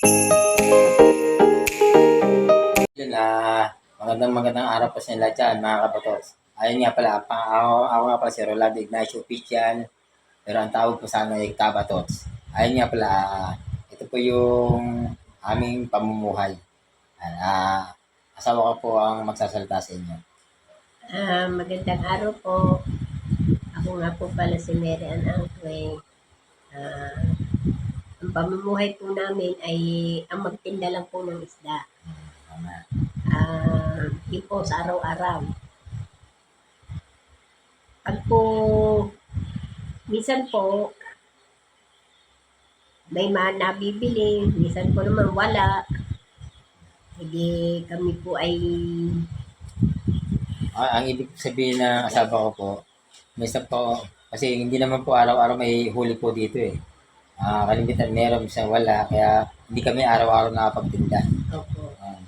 Yun, ah, magandang magandang araw po sa inyo lahat dyan, mga kabatos. Ayun nga pala, pa, ako, ako nga pala si Rolando Ignacio Official, pero ang tawag po sa akin ay Kabatots. Ayun nga pala, ah, ito po yung aming pamumuhay. Ah, asawa ko po ang magsasalita sa inyo. Ah, magandang araw po. Ako nga po pala si Mary Ann Angkwe. Ah, ang pamumuhay po namin ay ang magtinda lang po ng isda. Ah, yun po sa araw-araw. Pag po, minsan po, may mga nabibili, minsan po naman wala. Hindi kami po ay Ah, ang ibig sabihin ng asawa ko po, minsan po, kasi hindi naman po araw-araw may huli po dito eh. Ah, kalimitan meron, minsan wala, kaya hindi kami araw-araw nakapagtinda. opo. Ayan.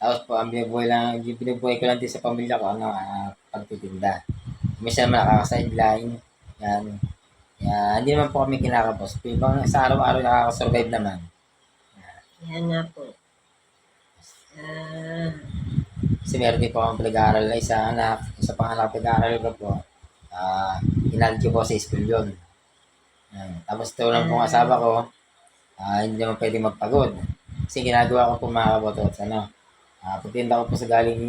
Tapos po, ang binubuhay lang, yung binubuhay ko lang din sa pamilya ko, ano, ah, pagtitinda. Minsan naman nakaka-sideline, yan. Kaya, hindi naman po kami kinakapos. Pero sa araw-araw nakaka-survive naman. Kaya nga po. Ah, Kasi meron din po akong pinag-aaral na isa anak, isa pang anak pinag-aaral ko po. Ah, inalit ko po sa school yun. Yan. Tapos ito lang pong asawa ko, ah, hindi naman pwede magpagod. Kasi ginagawa ko po mga kabotot, ano, ah, pagtinda ko po sa galing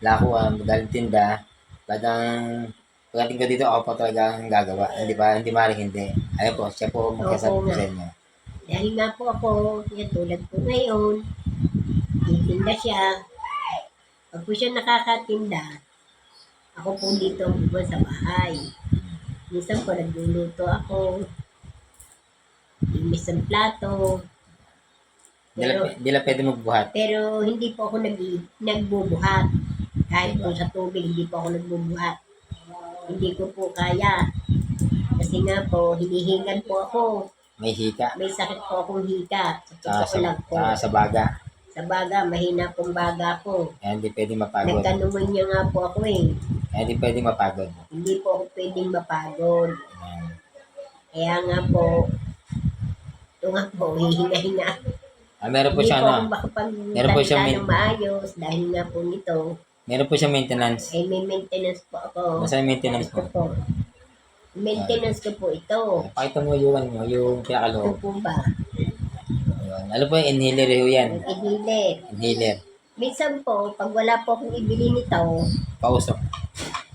lakuan, galing tinda, talagang pagdating ko dito, ako po talagang gagawa. Hindi ba, hindi maaaring hindi. Ayun po, siya po magkasabi po sa inyo. dahil nga po ako, yan tulad po ngayon, titinda siya. Pag po siya nakakatinda, ako po dito ang sa bahay. Minsan po nagluluto ako, ng plato, pero, hindi lang pwede magbuhat. pero hindi po ako nag, nagbubuhat. Kahit po sa tubig, hindi po ako nagbubuhat. Hindi ko po kaya. Kasi nga po, hinihingan po ako. May hika. May sakit po akong hika. Sa Ah, sa, lang po. ah, sa baga. Sa baga, mahina pong baga ko. Kaya hindi pwede mapagod. Nagtanungan niya nga po ako eh. Kaya hindi pwede mapagod. Hindi po ako pwedeng mapagod. Ayan. Kaya nga po, ito nga po, hihinga-hinga. Ah, meron po Hindi siya po ano, ako Meron po siya makapagsalita ng maayos dahil nga po nito, meron po siya maintenance. ay may maintenance po ako. Nasa maintenance Ito po. po. Maintenance ko po ito. Pakita mo yung ano yung Ito pinakaloob. po ba? Ayun. Ano po yung inhaler ho yan? Ang ihilit. Inhaler. Minsan po, pag wala po akong ibili nito, Pausok.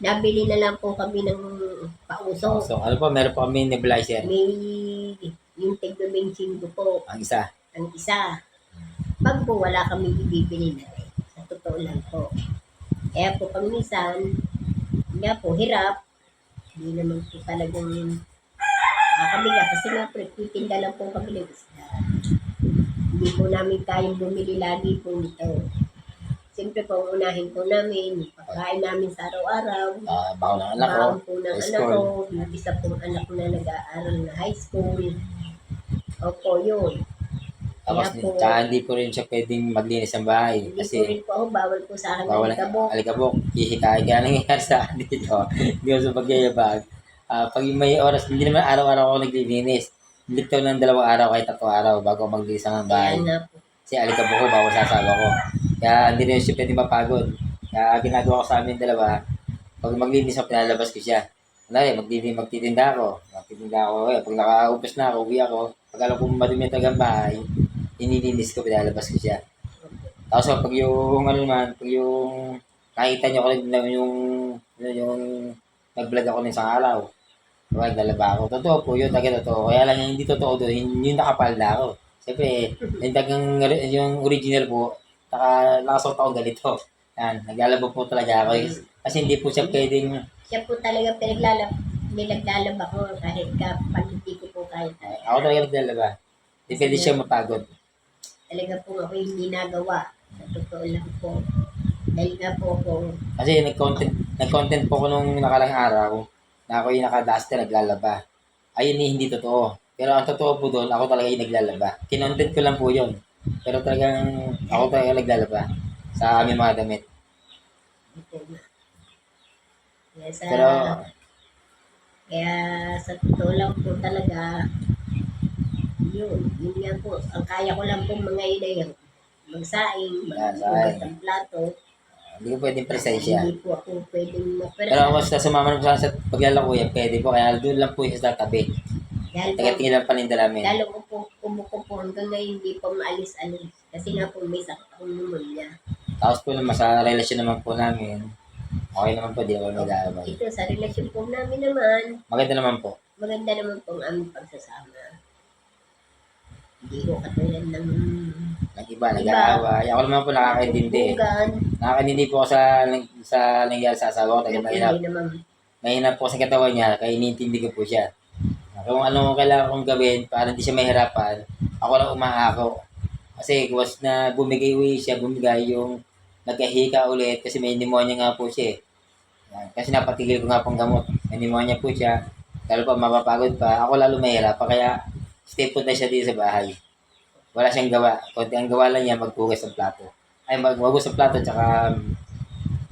Nabili na lang po kami ng pauso. So, ano po, meron po kami nebulizer. May yung tigno ko po, Ang isa. ang isa. Pag po wala kami ibibili na rin. Sa totoo lang po. Kaya po pag minsan, nga po, hirap. Hindi naman po talagang nakakabila. Kasi nga po, titinda lang po kami ng isda. Hindi po namin kayang bumili lagi po nito. Siyempre po, unahin po namin, yung pagkain namin sa araw-araw. Uh, bako ng anak ko. Baon po ng high anak school. ko, yung isa pong anak ko na nag-aaral na high school. Opo, yun. Tapos, Kaya po- tsaka hindi po rin siya pwedeng maglinis ng bahay. Hindi po Kasi, rin po ako, bawal po sa akin bawal ng kabok. ang alikabok. Hihikain kaya nangyayari sa akin dito. Hindi ko sa pagyayabag. Ah, pag may oras, hindi naman araw-araw ako naglilinis. Lito ng dalawang araw kahit tatlong araw bago maglinis ng bahay. Kaya po. Kasi alikabok ko, bawal sa asawa ko. Kaya hindi rin siya pwede mapagod. Kaya ginagawa ko sa amin dalawa, pag maglinis ako, pinalabas ko siya. Kunwari, magtitinda, magtitinda ako. Magtitinda ako. Eh, pag nakaupos na ako, uwi ako. Pag alam kong madumi ang bahay, inilinis ko, pinalabas ko siya. Tapos pag yung, ano naman, pag yung nakita niyo ko rin na yung, yung, yung nag-vlog ako ng isang araw. Diba, naglalaba ako. Totoo po yun, talaga totoo. Kaya lang yung hindi totoo doon, yung, yung nakapalda ako. Siyempre, yung tagang, yung original po, naka, nakasuot ako ganito. Yan, naglalaba po talaga ako. Kasi hindi po siya pwedeng, Siya po talaga pinaglalab, pinaglalaba ko kahit kapag hindi ko po kahit ako talaga naglalaba. Hindi pwede siya mapagod. talaga po ako yung ginagawa. Sa totoo lang po. Dahil nga po ako, Kasi nag-content, nag-content po ko nung nakalang araw na ako yung naka-duster naglalaba. Ayun eh, hindi totoo. Pero ang totoo po doon, ako talaga yung naglalaba. Kinontent ko lang po yun. Pero talagang ako talaga naglalaba sa aming mga damit. Kaya sa, Pero kaya sa totoo lang po talaga, Yun, yun nga po. Ang kaya ko lang pong mga ina yung magsaing, Yan, maghugas saing. ng plato. Hindi ko pwedeng presensya. Hindi po ako pwedeng mapera. Pero kung na po sa paglalako yan, pwede po. Kaya doon lang po yung sa tabi. Po, Taga-tingin lang paninda namin. lalo ko po kumuko po hanggang ngayon hindi pa maalis-alis. Kasi nga po may sakit akong pneumonia. Tapos po naman sa relasyon naman po namin, okay naman po, di ako nag-aaway. Ito sa relasyon po namin naman, Maganda naman po. maganda naman po ang aming pagsasama. Hindi ko katulad ng Nag-iba, nag-aaway. Ako naman po nakakaintindi. bugan. Nakakaintindi po ako sa, sa nangyari sa asawa ko. Taga mahirap. Hindi naman Mahina po sa katawan niya, kaya iniintindi ko po siya. Kung ano kailangan kong gawin para hindi siya mahirapan, ako lang umaako. Kasi was na bumigay uwi siya, bumigay yung nagkahika ulit kasi may pneumonia nga po siya. eh. Yan. Kasi napatigil ko nga pong gamot. May pneumonia po siya. Lalo pa mapapagod pa. Ako lalo mahirap pa kaya stay put na siya dito sa bahay. Wala siyang gawa. Kunti ang gawa lang niya maghugas ng plato. Ay, maghugas ng plato tsaka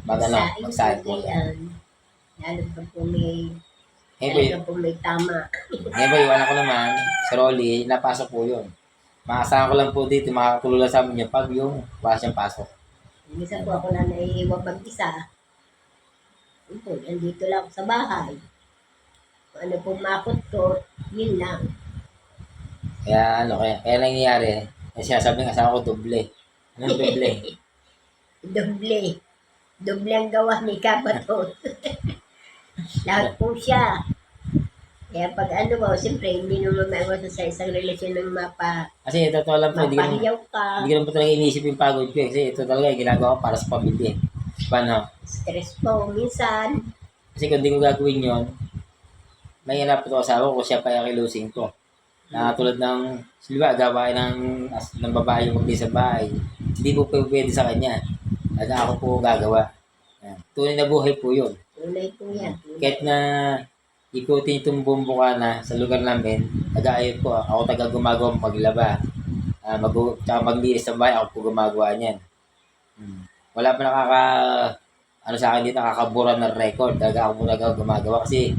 mag ano, Sa magsahin po. Lalo pa po may, Pa po may tama. Po, yung anak ko naman, si Rolly, napasok po yun. Maasahan ko lang po dito, makakatulong lang sa amin yun pag yung wala siyang pasok. Minsan po ako na naiiwan mag-isa. Yun po, nandito lang ako sa bahay. Kung ano pong makot ko, yun lang. Kaya ano, kaya, kaya nangyayari, kasi sinasabi ng asawa ko, doble. Anong doble? Doble. Doble ang gawa ni Kabaton. Lahat po siya. Kaya pag ano mo, siyempre, hindi naman maiwasan sa isang relasyon ng mapa, Kasi totoo lang po, hindi ko, naman- mapahiyaw ka, hindi ko naman po talaga iniisip yung pagod ko eh. Kasi ito talaga yung ginagawa ko para sa pamilya. eh. Paano? stress po minsan. Kasi kung hindi ko gagawin yun, po ito asawa ko, siya pa yung kilusing ko. Na tulad ng, di ba, gawain ng, as- ng babae yung magbili sa bahay, hindi po pwede sa kanya. Kaya ako po gagawa. Yan. Tunay na buhay po yun. Tunay po yan. Kahit na ikutin itong bumbukana sa lugar namin, nag-aayot po. Ako taga gumagawa maglaba. Uh, mag tsaka maglinis sa bahay, ako po gumagawa niyan. Hmm. Wala pa nakaka ano sa akin dito, nakakabura ng record. Talaga ako po talaga gumagawa kasi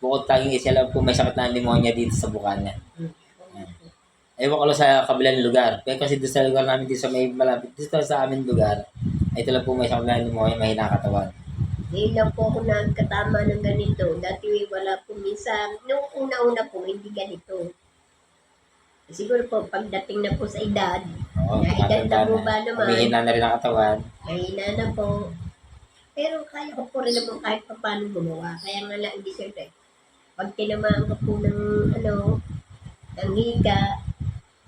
bukod taging isa lang po may sakit na pneumonia dito sa bukana. Ewan ko lang sa kabilang lugar. Pero kasi dito sa lugar namin, dito sa may malapit, dito sa amin lugar, ay ito lang po may sakit na pneumonia, mahina ang katawan. Ngayon lang po ako nagkatama ng ganito. Dati wala po minsan. Nung una-una po, hindi ganito. Siguro po, pagdating na po sa edad, Oo, na edad na po ba na. naman, Humihina na rin ang katawan. mahina na po. Pero kaya ko po rin naman kahit pa paano gumawa. Kaya nga lang, hindi siyempre. Pag tinamaan ko po ng, ano, ng higa,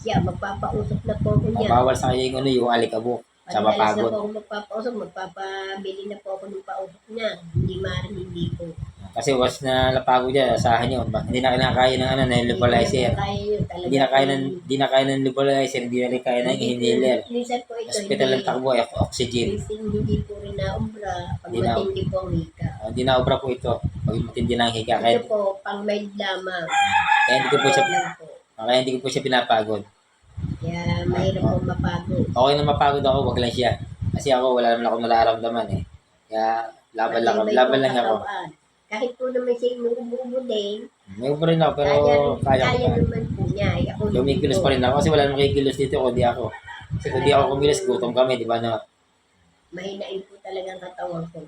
siya, magpapausok na po ako niya. Bawal sa kanya yung ano, yung alikabok. Sa Pag dalas na mapagod. po ako magpapausok, magpapabili na po ako ng pausok niya. Hindi maaaring hindi po. Kasi was na lapagod dyan, asahan nyo. Ba- Hindi na kinakaya ng ano, ng. Hindi na kaya yun talaga. Hindi na kaya ng, hindi na kaya ng nebulizer, hindi na rin kaya ng inhaler. Minsan po ito, Hospital ng takbo, ay oxygen. Minsan hindi po rin na umbra pag Hindi na- matindi po ang hika. Ah, Hindi na obra po ito. Pag matindi na ang higa. Kaya, Ito po, pang mild lamang. kaya hindi ko po siya, lang po. kaya hindi ko po siya pinapagod. Kaya mahirap po mapagod. Okay na mapagod ako, wag lang siya. Kasi ako, wala naman ako nararamdaman eh. Kaya, laban lang, Matibay laban po lang ako. katawan. Kahit po naman siya inuubo din, May pa rin ako, pero kaya, kaya ko kaya pa. naman po niya. Ay, ako po. pa rin ako kasi wala namang kikilos dito kundi ako. Kasi kung di ako kumilos, gutom kami, di ba na? Mahinain po talagang katawan ko.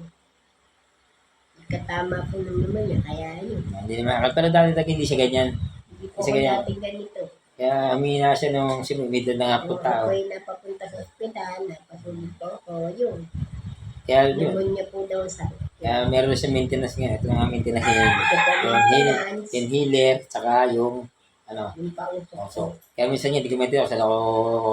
Katama po nung naman niya, kaya yun. Hindi naman, pero dati dati hindi siya ganyan. Hindi po Kasi ako kaya- dating ganito. Kaya humina siya nung sinumidod na nga po tao. ako ay napapunta sa ospital, napasunod po ako, yun. Kaya yun, Pneumonia po daw sa kaya meron siya maintenance nga. Ito nga maintenance niya. Po Yung heal, inhaler, tsaka yung ano, yung pausok ko. So, kaya minsan niya, di ko maintindihan kung saan ako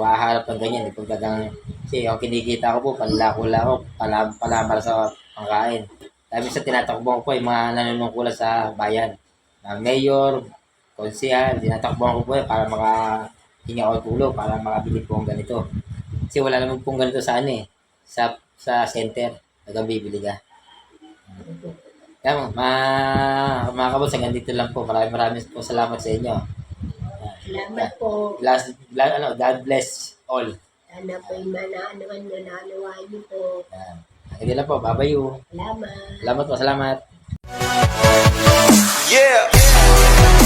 haharap ng ganyan. Di pagdagang, kasi ang kinikita ko po, panlako-lako, palam, palamar sa pangkain. Kaya minsan tinatakbo ko po yung mga nanunungkulan sa bayan. Na mayor, konsehal, tinatakbo ko po yan para makahinga ko tulong, para makabili po ang ganito. Kasi wala naman pong ganito sa ano eh, sa, sa center. Nagang bibili ka. Kaya mo, mga, mga kabos, hanggang dito lang po. Maraming maraming po salamat sa inyo. Salamat po. Last, la, ano, God bless all. Sana po yung manaanuan nyo, naanuan nyo po. Yan. Hindi lang po, babayu. Salamat. Salamat po, salamat. Yeah.